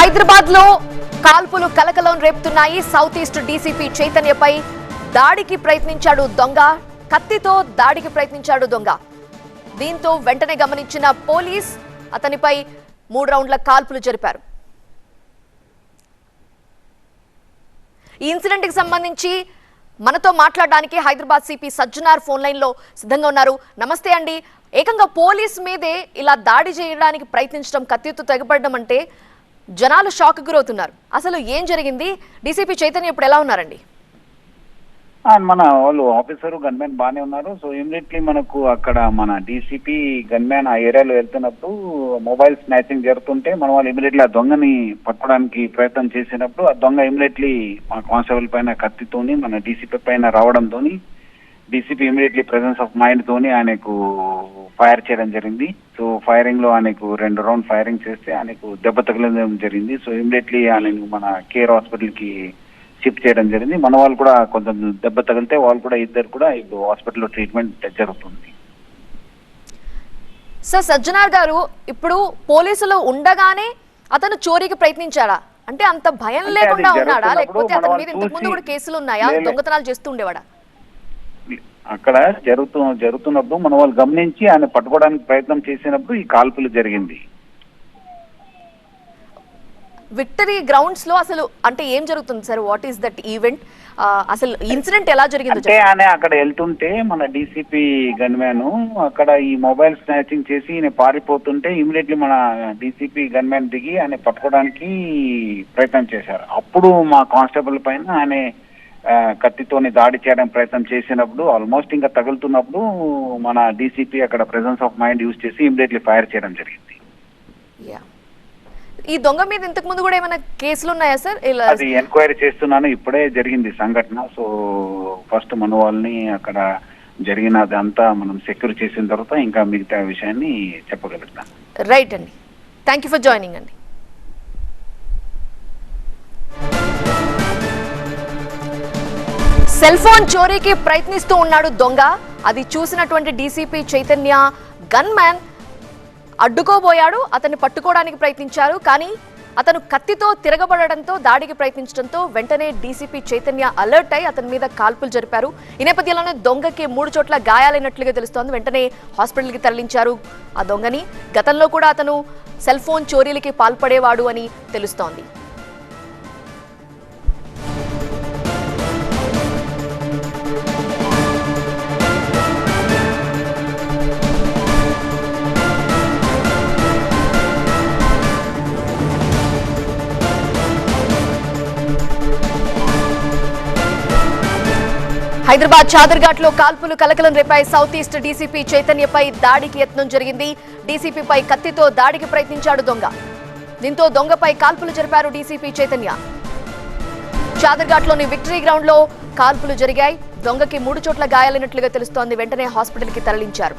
హైదరాబాద్లో కాల్పులు కలకలం రేపుతున్నాయి. సౌత్ ఈస్ట్ డీసీపీ చైతన్యపై దాడికి ప్రయత్నించాడు దొంగ. కత్తితో దాడికి ప్రయత్నించాడు దొంగ. దీంతో వెంటనే గమనించిన పోలీస్ అతనిపై మూడు రౌండ్ల కాల్పులు జరిపారు. ఈ ఇన్సిడెంట్కి సంబంధించి మనతో మాట్లాడడానికి హైదరాబాద్ సిపి సజ్జనార్ ఫోన్ లైన్లో సిద్ధంగా ఉన్నారు. నమస్తే అండి. ఏకంగా పోలీస్ మీదే ఇలా దాడి చేయడానికి ప్రయత్నించడం కత్తితో తెగపడడం అంటే జనాలు షాక్ గురవుతున్నారు. అసలు ఏం జరిగింది? డీసీపీ చైతన్య ఇప్పుడు ఎలా ఉన్నారండి? మన వాళ్ళు ఆఫీసర్ గన్మ్యాన్ బాగానే ఉన్నారు. సో ఇమీడియట్లీ మనకు అక్కడ మన డీసీపీ గన్మ్యాన్ ఆ ఏరియాలో వెళ్తున్నప్పుడు మొబైల్ స్నాచింగ్ జరుగుతుంటే మన వాళ్ళు ఇమీడియట్లీ ఆ దొంగని పట్టుకోవడానికి ప్రయత్నం చేసినప్పుడు ఆ దొంగ ఇమీడియట్లీ మా కానిస్టేబుల్ పైన కత్తితోని మన డీసీపీ పైన రావడంతోని DCP immediately presence of mind తోని ఆయనకు ఫైర్ చేయడం జరిగింది. సో ఫైరింగ్లో ఆయనకు రెండు రౌండ్ ఫైరింగ్ చేస్తే ఆయనకు దెబ్బ తగలడం జరిగింది. సో ఇమీడియట్లీ ఆయనను మన కేర్ హాస్పిటల్కి షిఫ్ట్ చేయడం జరిగింది. మన వాళ్ళు కూడా కొంచెం దెబ్బ తగిలితే వాళ్ళు కూడా ఇద్దరు కూడా ఇప్పుడు హాస్పిటల్లో ట్రీట్మెంట్ జరుగుతుంది. సార్ సజ్జనార్ గారు ఇప్పుడు పోలీసులు ఉండగానే అతను చోరీకి ప్రయత్నించాడా? అంటే అంత భయం లేకుండా ఉన్నాడా? లేకపోతే అతని మీద వాళ్ళు ఇంతకు ముందు చూసి- కూడా కేసులు ఉన్నాయా. దొంగతనాలు చేస్తూ ఉండేవాడా? అక్కడ జరుగుతూ జరుగుతున్నప్పుడు మన వాళ్ళు గమనించి ఆయన పట్టుకోవడానికి ప్రయత్నం చేసినప్పుడు ఈ కాల్పులు జరిగింది. విక్టరీ గ్రౌండ్స్లో అసలు అంటే ఏం జరుగుతుంది sir? What is that event అసలు ఇన్సిడెంట్ ఎలా జరిగిందో అంటే ఆయన అక్కడ వెళ్తుంటే మన డీసీపీ గన్మ్యాన్ అక్కడ ఈ మొబైల్ స్నాచింగ్ చేసి ఈయన పారిపోతుంటే ఇమీడియట్లీ మన డీసీపీ గన్మ్యాన్ దిగి ఆయన పట్టుకోవడానికి ప్రయత్నం చేశారు. అప్పుడు మా కానిస్టేబుల్ పైన ఆయన కత్తితోని దాడి చేయడానికి ప్రయత్నం చేసినప్పుడు ఆల్మోస్ట్ ఇంకా తగులుతున్నప్పుడు మన డీసీపీ అక్కడ ప్రెసెన్స్ ఆఫ్ మైండ్ యూజ్ చేసి ఇమీడియట్లీ ఫైర్ చేయడం జరిగింది. ఈ దొంగ మీద ఇంతకు ముందు కూడా ఏమైనా కేసులు ఉన్నాయా సార్ ఇలా అది ఎంక్వైరీ చేస్తున్నాను ఇప్పుడే జరిగింది సంఘటన. సో ఫస్ట్ మన వాళ్ళని అక్కడ జరిగినది అంతా మనం సెక్యూర్ చేసిన తర్వాత ఇంకా మిగతా విషయాన్ని చెప్పగలుగుతాం రైట్ అండి. థ్యాంక్ యూ ఫర్ జాయినింగ్ అండి. సెల్ ఫోన్ చోరీకి ప్రయత్నిస్తూ ఉన్నాడు దొంగ. అది చూసినటువంటి డీసీపీ చైతన్య గన్ మ్యాన్ అడ్డుకోబోయాడు అతన్ని పట్టుకోవడానికి ప్రయత్నించారు కానీ అతను కత్తితో తిరగబడడంతో దాడికి ప్రయత్నించడంతో వెంటనే డీసీపీ చైతన్య అలర్ట్ అయి అతని మీద కాల్పులు జరిపారు. ఈ నేపథ్యంలోనే దొంగకి మూడు చోట్ల గాయాలైనట్లుగా తెలుస్తోంది. వెంటనే హాస్పిటల్కి తరలించారు ఆ దొంగని. గతంలో కూడా అతను సెల్ ఫోన్ చోరీలకి పాల్పడేవాడు అని తెలుస్తోంది. హైదరాబాద్ చాదర్ఘాట్లో కాల్పులు కలకలం రేపాయి సౌత్ ఈస్ట్ డీసీపీ చైతన్యపై దాడికి యత్నం జరిగింది. డీసీపీపై కత్తితో దాడికి ప్రయత్నించాడు దొంగ. దీంతో దొంగపై కాల్పులు జరిపారు డీసీపీ చైతన్య. చాదర్ఘాట్లోని విక్టరీ గ్రౌండ్లో కాల్పులు జరిగాయి. దొంగకి మూడు చోట్ల గాయాలైనట్లుగా తెలుస్తోంది. వెంటనే హాస్పిటల్కి తరలించారు.